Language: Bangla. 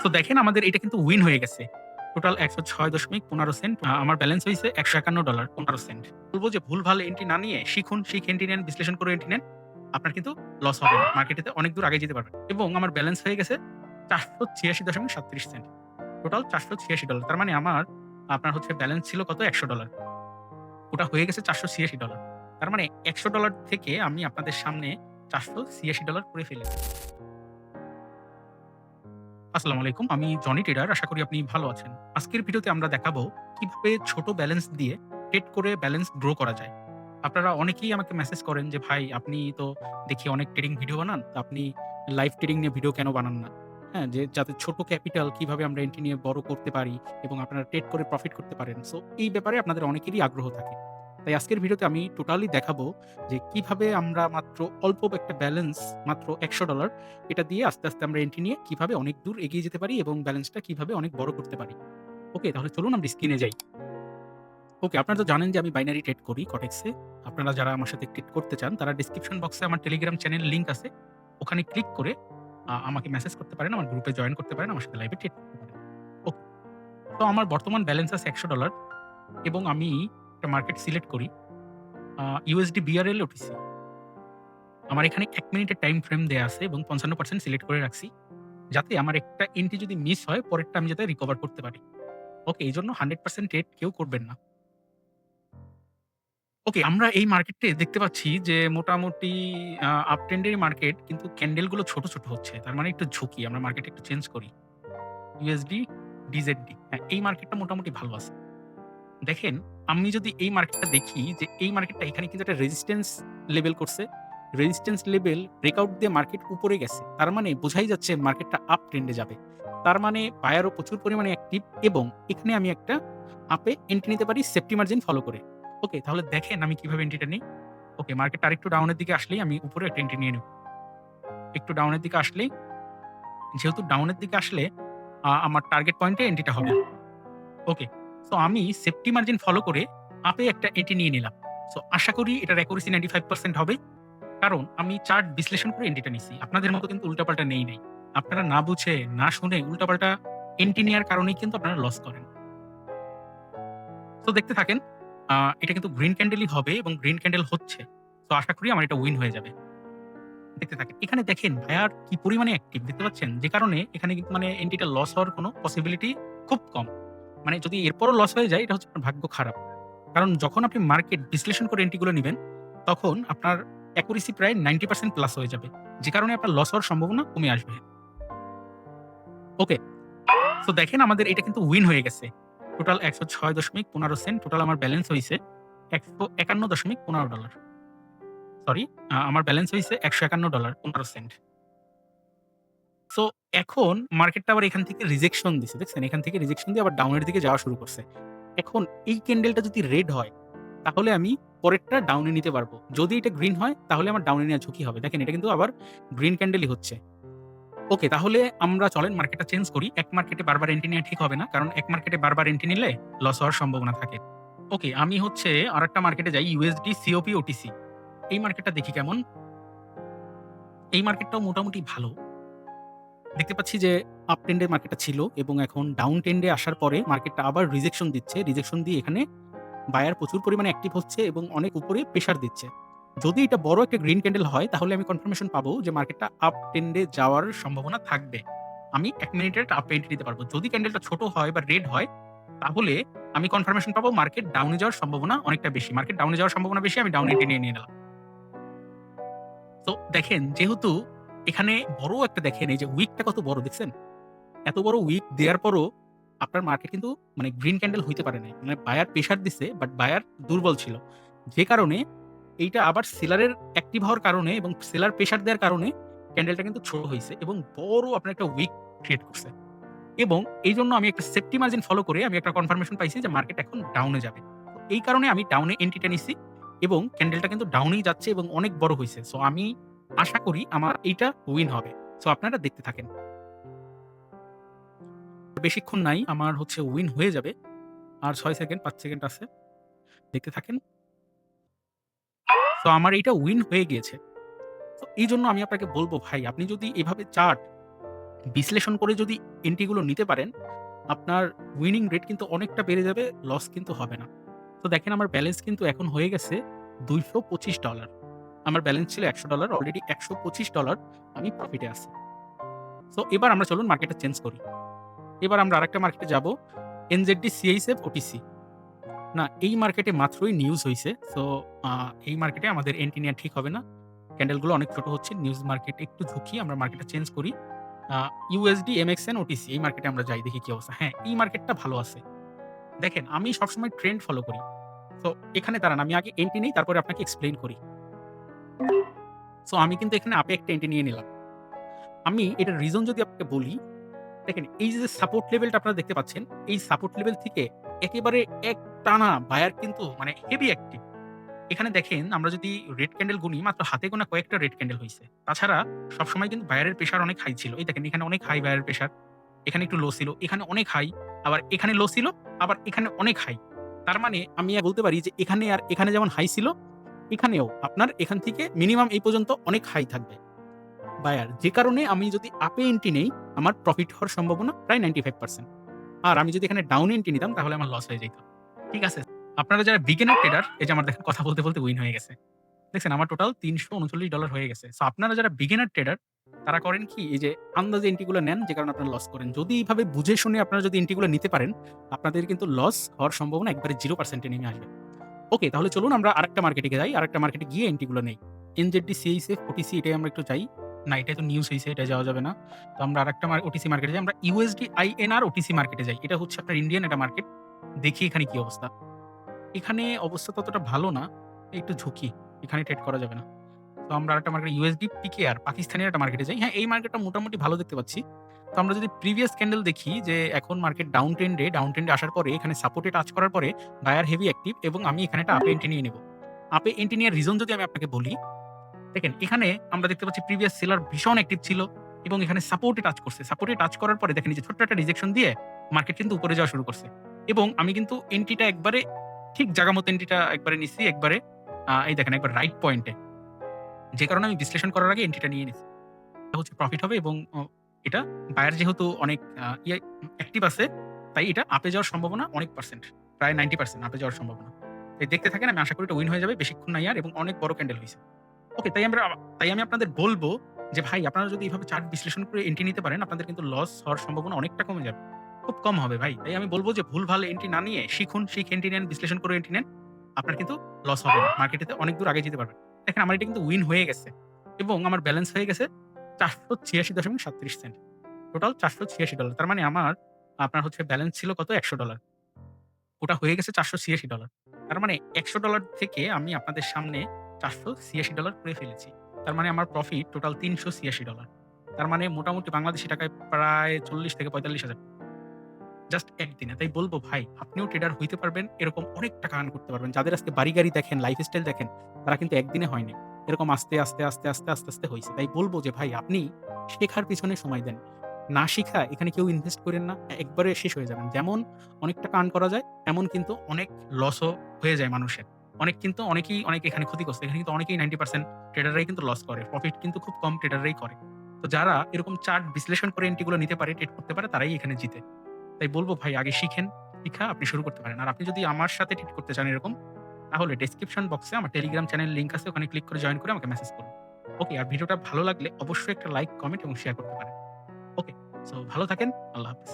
তো দেখেন আমাদের এটা কিন্তু উইন হয়ে গেছে। টোটাল ১০৬.১৫ সেন্ট। আ আমার ব্যালেন্স হইছে $১৫১.১৫ সেন্ট। বলব যে ভুলভাল এন্ট্রি না নিয়ে শিখুন, শিখে এন্ট্রি নেন, বিশ্লেষণ করে এন্ট্রি নেন। আপনার কিন্তু লস হবে না। মার্কেটেতে অনেক দূর আগে যেতে পারবেন। এবং আমার ব্যালেন্স হয়ে গেছে $৪৮৬.৩৭ সেন্ট। টোটাল $৪৮৬ তার মানে আমার আপনার হচ্ছে ব্যালেন্স ছিল কত? $১০০ ওটা হয়ে গেছে $৪৮৬ তার মানে $১০০ থেকে আমি আপনাদের সামনে $৪৮৬ করে ফেলেছি। আসসালামু আলাইকুম। আমি জনি ট্রেডার। আশা করি আপনি ভালো আছেন। আজকের ভিডিওতে আমরা দেখাবো কীভাবে ছোট ব্যালেন্স দিয়ে ট্রেড করে ব্যালেন্স গ্রো করা যায়। আপনারা অনেকেই আমাকে মেসেজ করেন যে, "ভাই আপনি তো দেখি অনেক ট্রেডিং ভিডিও বানান। আপনি লাইভ ট্রেডিং নিয়ে ভিডিও কেন বানান না?" হ্যাঁ? যে যাতে ছোট ক্যাপিটাল কীভাবে আমরা এন্ট্রি নিয়ে বড় করতে পারি এবং আপনারা ট্রেড করে প্রফিট করতে পারেন। সো এই ব্যাপারে আপনাদের অনেকেরই আগ্রহ থাকে। তাই আজকের ভিডিওতে আমি টোটালি দেখাবো যে কীভাবে আমরা মাত্র অল্প একটা ব্যালেন্স মাত্র $১০০ এটা দিয়ে আস্তে, আস্তে আমরা এন্ট্রি নিয়ে কীভাবে অনেক দূর এগিয়ে যেতে পারি এবং ব্যালেন্সটা কীভাবে অনেক বড় করতে পারি। ওকে তাহলে চলুন আমরা স্ক্রিনে যাই। ওকে আপনারা তো জানেন যে আমি বাইনারি ট্রেড করি কটেক্সে। আপনারা যারা আমার সাথে ট্রেড করতে চান তারা ডেসক্রিপশন বক্সে আমার টেলিগ্রাম চ্যানেল লিঙ্ক আছে। ওখানে ক্লিক করে আমাকে মেসেজ করতে পারেন, আমার গ্রুপে জয়েন করতে পারেন, আমার সাথে লাইভে ট্রেড করতে পারেন। ওকে। তো আমার বর্তমান ব্যালেন্স আছে $১০০ এবং আমি একটা মার্কেট সিলেক্ট করি। USD BRL OTC. আমার এখানে এক মিনিটের টাইম ফ্রেম দেওয়া আছে এবং ৫৫% সিলেক্ট করে রাখছি। যাতে আমার একটা এন্ট্রি যদি মিস হয় পরেরটা আমি যাতে রিকভার করতে পারি। ওকে এই জন্য 100% ট্রেড কেউ করবেন না। ওকে আমরা এই মার্কেটে দেখতে পাচ্ছি যে মোটামুটি আপ ট্রেন্ড এর মার্কেট কিন্তু ক্যান্ডেলগুলো ছোট, ছোট হচ্ছে। তার মানে একটু ঝুঁকি। আমরা মার্কেট একটু চেঞ্জ করি। USD DZD হ্যাঁ, এই মার্কেটটা মোটামুটি ভালো আছে। দেখেন, আমি যদি এই মার্কেটটা দেখি যে এই মার্কেটটা এখানে কিন্তু একটা রেজিস্ট্যান্স লেভেল করছে। রেজিস্ট্যান্স লেভেল ব্রেকআউট দিয়ে মার্কেট উপরে গেছে। তার মানে বোঝাই যাচ্ছে মার্কেটটা আপ ট্রেন্ডে যাবে। তার মানে বায়ারও প্রচুর পরিমাণে অ্যাক্টিভ এবং এখানে আমি একটা আপে এন্ট্রি নিতে পারি সেফটি মার্জিন ফলো করে। ওকে তাহলে দেখেন আমি কীভাবে এন্ট্রিটা নিই ওকে মার্কেটটা আরেকটু ডাউনের দিকে আসলেই আমি উপরে একটা এন্ট্রি নিয়ে নেব। একটু ডাউনের দিকে আসলেই, যেহেতু ডাউনের দিকে আসলে আমার টার্গেট পয়েন্টে এন্ট্রিটা হবে। ওকে। সো আমি সেফটি মার্জিন ফলো করে আপে একটা এন্ট্রি নিয়ে নিলাম। সো আশা করি এটার অ্যাকুরেসি 95% হবে। কারণ আমি চার্ট বিশ্লেষণ করে এন্ট্রিটা নিছি। আপনাদের মতো কিন্তু উল্টাপাল্টা নেই নাই। আপনারা না বুঝে, না শুনে উল্টাপাল্টা এন্ট্রি নেয়ার কারণেই কিন্তু আপনারা লস করেন। তো দেখতে থাকেন। এটা কিন্তু গ্রিন ক্যান্ডেলই হবে এবং গ্রিন ক্যান্ডেল হচ্ছে। তো আশা করি আমার এটা উইন হয়ে যাবে। দেখতে থাকেন। এখানে দেখেন বায়ার কি পরিমাণে অ্যাক্টিভ দেখতে পাচ্ছেন? যে কারণে এখানে কিন্তু মানে এন্ট্রিটা লস হওয়ার কোনো পসিবিলিটি খুব কম। মানে যদি এরপরও লস হয়ে যায় এটা হচ্ছে আপনার ভাগ্য খারাপ। কারণ যখন আপনি মার্কেট বিশ্লেষণ করে এন্ট্রি গুলো নিবেন, তখন আপনার অ্যাকুরেসি প্রায় 90% প্লাস হয়ে যাবে। যে কারণে আপনার লস হওয়ার সম্ভাবনা কমে আসবে। ওকে। তো দেখেন আমাদের এটা কিন্তু উইন হয়ে গেছে। টোটাল $১০৬.১৫ সেন্ট। টোটাল আমার ব্যালেন্স হয়েছে একশো একান্ন দশমিক পনেরো ডলার সরি আমার ব্যালেন্স হয়েছে একশো একান্ন ডলার পনেরো সেন্ট। সো এখন মার্কেটটা আবার এখান থেকে রিজেকশন দিছে। দেখছেন? এখান থেকে রিজেকশন দিয়ে আবার ডাউনের দিকে যাওয়া শুরু করছে। এখন এই ক্যান্ডেলটা যদি রেড হয়, তাহলে আমি পরেরটা ডাউনে নিতে পারব। যদি এটা গ্রিন হয় তাহলে আমার ডাউনে নেওয়ার ঝুঁকি হবে। দেখেন এটা কিন্তু আবার গ্রিন ক্যান্ডেলই হচ্ছে। ওকে তাহলে আমরা চলেন মার্কেটটা চেঞ্জ করি। এক মার্কেটে বারবার এন্ট্রি নেওয়া ঠিক হবে না। কারণ এক মার্কেটে বারবার এন্ট্রি নিলে লস হওয়ার সম্ভাবনা থাকে। ওকে আমি হচ্ছে আর একটা মার্কেটে যাই USD COP OTC এই মার্কেটটা দেখি কেমন? এই মার্কেটটাও মোটামুটি ভালো। দেখতে পাচ্ছি যে আপ ট্রেন্ড মার্কেটটা ছিল এবং এখন ডাউন ট্রেন্ড আসার পরে মার্কেটটা আবার রিজেকশন দিচ্ছে। রিজেকশন দিয়ে এখানে বায়ার প্রচুর পরিমাণে অ্যাক্টিভ হচ্ছে এবং অনেক উপরে প্রেশার দিচ্ছে। যদি এটা বড় একটা গ্রিন ক্যান্ডেল হয় তাহলে আমি কনফার্মেশন পাবো যে মার্কেটটা আপ ট্রেন্ড যাওয়ার সম্ভাবনা থাকবে। আমি এক মিনিটের একটা আপে এন্ট্রি নিতে পারব। যদি ক্যান্ডেলটা ছোট হয় বা রেড হয়, তাহলে আমি কনফার্মেশন পাবো মার্কেট ডাউনে যাওয়ার সম্ভাবনা অনেকটা বেশি। মার্কেট ডাউনে যাওয়ার সম্ভাবনা বেশি আমি ডাউন নিয়ে নিয়ে নিলাম। তো দেখেন যেহেতু এখানে বড় একটা দেখেন, এই যে উইকটা কত বড় দেখছেন? এত বড় উইক দেওয়ার পরও আপনার মার্কেট কিন্তু মানে গ্রিন ক্যান্ডেল হইতে পারে নাই। মানে বায়ার প্রেশার দিছে বাট বায়ার দুর্বল ছিল। যে কারণে এইটা আবার সেলারের অ্যাক্টিভ হওয়ার কারণে এবং সেলার প্রেশার দেওয়ার কারণে ক্যান্ডেলটা কিন্তু ছোট হয়েছে এবং বড় আপনার একটা উইক ক্রিয়েট করছে। এবং এই জন্য আমি একটা সেফটি মার্জিন ফলো করে আমি একটা কনফার্মেশন পাইছি যে মার্কেট এখন ডাউনে যাবে। এই কারণে আমি ডাউনে এন্ট্রিটা নিছি এবং ক্যান্ডেলটা কিন্তু ডাউনেই যাচ্ছে এবং অনেক বড় হয়েছে সো আমি আশা করি আমার এইটা উইন হবে। সো আপনারা দেখতে থাকেন। বেশিক্ষণ নাই আমার হচ্ছে উইন হয়ে যাবে। আর ছয় সেকেন্ড পাঁচ সেকেন্ড আছে। দেখতে থাকেন। সো আমার এইটা উইন হয়ে গিয়েছে। তো এই জন্য আমি আপনাকে বলব ভাই আপনি যদি এভাবে চার্ট বিশ্লেষণ করে যদি এন্ট্রিগুলো নিতে পারেন, আপনার উইনিং রেট কিন্তু অনেকটা বেড়ে যাবে, লস কিন্তু হবে না। তো দেখেন আমার ব্যালেন্স কিন্তু এখন হয়ে গেছে $225 আমার ব্যালেন্স ছিল $100 অলরেডি $125 আমি প্রফিটে আছি। সো এবার আমরা চলুন মার্কেটটা চেঞ্জ করি। এবার আমরা আরেকটা মার্কেটে যাব। NZD CISF ওটিসি না এই মার্কেটে মাত্রই নিউজ হয়েছে সো এই মার্কেটে আমাদের এন্ট্রি নেয়া ঠিক হবে না। ক্যান্ডেলগুলো অনেক ছোট হচ্ছে। নিউজ মার্কেট একটু ঝুঁকি। আমরা মার্কেটটা চেঞ্জ করি। USD MXN OTC এই মার্কেটে আমরা যাই দেখি কি অবস্থা। হ্যাঁ, এই মার্কেটটা ভালো আছে। দেখেন আমি সবসময় ট্রেন্ড ফলো করি। সো এখানে দাঁড়ান আমি আগে এন্ট্রি নেই তারপরে আপনাকে এক্সপ্লেইন করি। সো আমি কিন্তু এখানে আপে একটা এন্ট্রি নিয়ে নিলাম। আমি এটার রিজন যদি আপনাকে বলি, দেখেন এই যে সাপোর্ট লেভেলটা আপনারা দেখতে পাচ্ছেন, এই সাপোর্ট লেভেল থেকে একেবারে এক টানা বায়ার কিন্তু মানে হেভি অ্যাক্টিভ। এখানে দেখেন আমরা যদি রেড ক্যান্ডেল গুনি মাত্র হাতে গোনা কয়েকটা রেড ক্যান্ডেল হয়েছে তাছাড়া সবসময় কিন্তু বায়ারের প্রেশার অনেক হাই ছিল। এই দেখেন এখানে অনেক হাই বায়ারের প্রেশার। এখানে একটু লো ছিল, এখানে অনেক হাই, আবার এখানে লো ছিল, আবার এখানে অনেক হাই। তার মানে আমি বলতে পারি যে এখানে আর এখানে যেমন হাই ছিল, এখানেও আপনার এখান থেকে মিনিমাম এই পর্যন্ত অনেক হাই থাকবে। বায়ার যে কারণে আমি যদি আপে এন্ট্রি নেই, আমার প্রফিট হওয়ার সম্ভাবনা প্রায় 95% আর আমি যদি এখানে ডাউন এন্ট্রি নিতাম তাহলে আমার লস হয়ে যাইত। ঠিক আছে? আপনারা যারা বিগিনার ট্রেডার এই যে আমার দেখেন কথা বলতে, বলতে উইন হয়ে গেছে। দেখছেন আমার টোটাল $৩৩৯ হয়ে গেছে। সো আপনারা যারা বিগিনার ট্রেডার তারা করেন কি এই যে আন্দাজে এন্ট্রি গুলো নেন যে কারণে আপনারা লস করেন। যদি এইভাবে বুঝে শুনে আপনারা যদি এন্ট্রি গুলো নিতে পারেন, আপনাদের কিন্তু লস হওয়ার সম্ভাবনা একবারে 0% এ নেমে আসবে। ওকে তাহলে চলুন আমরা আরেকটা মার্কেটে যাই। আরেকটা মার্কেটে গিয়ে এন্ট্রিগুলো নেই নেই। সিএস এফ ওটিসি এটাই আমরা একটু চাই না এটা তো নিউজ হইছে, এটা যাওয়া যাবে না। তো আমরা আরেকটা ওটিসি মার্কেটে যাই। আমরা ইউএসডিআইএন আর ওটিসি মার্কেটে যাই। এটা হচ্ছে আপনার ইন্ডিয়ান একটা মার্কেট। দেখি এখানে কি অবস্থা। এখানে অবস্থা ততটা ভালো না। একটু ঝুঁকি। এখানে ট্রেড করা যাবে না। তো আমরা একটা মার্কেট USD আর পাকিস্তানি একটা মার্কেটে যাই। হ্যাঁ, এই মার্কেটটা মোটামুটি ভালো দেখতে পাচ্ছি। তো আমরা যদি প্রিভিয়াস ক্যান্ডেল দেখি যে এখন মার্কেট ডাউন ট্রেন্ডে ডাউন ট্রেন্ডে আসার পরে এখানে সাপোর্টে টাচ করার পরে বায়ার হেভি অ্যাক্টিভ এবং আমি এখানে একটা আপে এন্ট্রি নিয়ে নিব। আপে এন্ট্রি নেওয়ার রিজন যদি আমি আপনাকে বলি, দেখেন এখানে আমরা দেখতে পাচ্ছি প্রিভিয়াস সেলার ভীষণ অ্যাক্টিভ ছিল এবং এখানে সাপোর্টে টাচ করছে। সাপোর্টে টাচ করার পরে দেখেন যে ছোট্ট একটা রিজেকশন দিয়ে মার্কেট কিন্তু উপরে যাওয়া শুরু করছে। এবং আমি কিন্তু এন্ট্রিটা একবারে ঠিক জায়গা মতো এন্ট্রিটা একবারে নিছি একবারে এই দেখেন একবার রাইট পয়েন্টে। যে কারণে আমি বিশ্লেষণ করার আগে এন্ট্রিটা নিয়ে নিছি। এটা হচ্ছে প্রফিট হবে এবং এটা বায়ার যেহেতু অনেক ইয়ে অ্যাক্টিভ আছে, তাই এটা আপে যাওয়ার সম্ভাবনা অনেক পার্সেন্ট। প্রায় 90% আপে যাওয়ার সম্ভাবনা। তাই দেখতে থাকেন আমি আশা করি এটা উইন হয়ে যাবে। বেশিক্ষণ নাই আর এবং অনেক বড় ক্যান্ডেল হইছে। ওকে তাই আমরা তাই আমি আপনাদের বলব যে ভাই আপনারা যদি এভাবে চার্ট বিশ্লেষণ করে এন্ট্রি নিতে পারেন, আপনাদের কিন্তু লস হওয়ার সম্ভাবনা অনেকটা কমে যাবে। খুব কম হবে ভাই। তাই আমি বলব যে ভুলভাল এন্ট্রি না নিয়ে শিখুন, শিখে এন্ট্রি নেন, বিশ্লেষণ করে এন্ট্রি নেন। আপনার কিন্তু লস হবে না। মার্কেটেতে অনেক দূর আগে যেতে পারবেন। দেখেন আমার এটা কিন্তু উইন হয়ে গেছে। এবং আমার ব্যালেন্স হয়ে গেছে $486.37 সেন্ট। টোটাল $486 তার মানে আমার আপনার হচ্ছে ব্যালেন্স ছিল কত? $100 ওটা হয়ে গেছে $486 তার মানে $100 থেকে আমি আপনাদের সামনে $486 করে ফেলেছি। তার মানে আমার প্রফিট টোটাল $386 তার মানে মোটামুটি বাংলাদেশী টাকায় প্রায় 40 থেকে 45,000 জাস্ট একদিনে। তাই বলব ভাই আপনিও ট্রেডার হইতে পারবেন। এরকম অনেক টাকা আর্ন করতে পারবেন। যাদের আজকে বাড়ি-গাড়ি দেখেন, লাইফস্টাইল দেখেন, তারা কিন্তু একদিনে হয়নি। এরকম আস্তে, আস্তে, আস্তে, আস্তে, আস্তে, আস্তে হইছে। তাই বলব যে ভাই আপনি শেখার পিছনে সময় দেন। না শিখা এখানে কেউ ইনভেস্ট কইরেন না। একবারে শেষ হয়ে যাবেন। যেমন অনেক টাকা আর্ন করা যায়, এমন কিন্তু অনেক লসও হয়ে যায় মানুষের। অনেক কিন্তু অনেকেই অনেক এখানে ক্ষতি করছে। এখানে কিন্তু অনেকেই 90% ট্রেডাররাই কিন্তু লস করে। প্রফিট কিন্তু খুব কম ট্রেডাররাই করে। তো যারা এরকম চার্ট বিশ্লেষণ করে এন্ট্রি গুলো নিতে পারে, ট্রেড করতে পারে তারাই এখানে জিতে। তাই বলব ভাই আগে শিখেন, শিক্ষা আপনি শুরু করতে পারেন। আর আপনি যদি আমার সাথে ঠিক করতে চান এরকম, তাহলে ডেসক্রিপশন বক্সে আমার টেলিগ্রাম চ্যানেল লিঙ্ক আছে ওখানে ক্লিক করে জয়েন করে আমাকে মেসেজ করুন। ওকে আর ভিডিওটা ভালো লাগলে অবশ্যই একটা লাইক, কমেন্ট এবং শেয়ার করতে পারেন। ওকে সো ভালো থাকেন। আল্লাহ হাফেজ।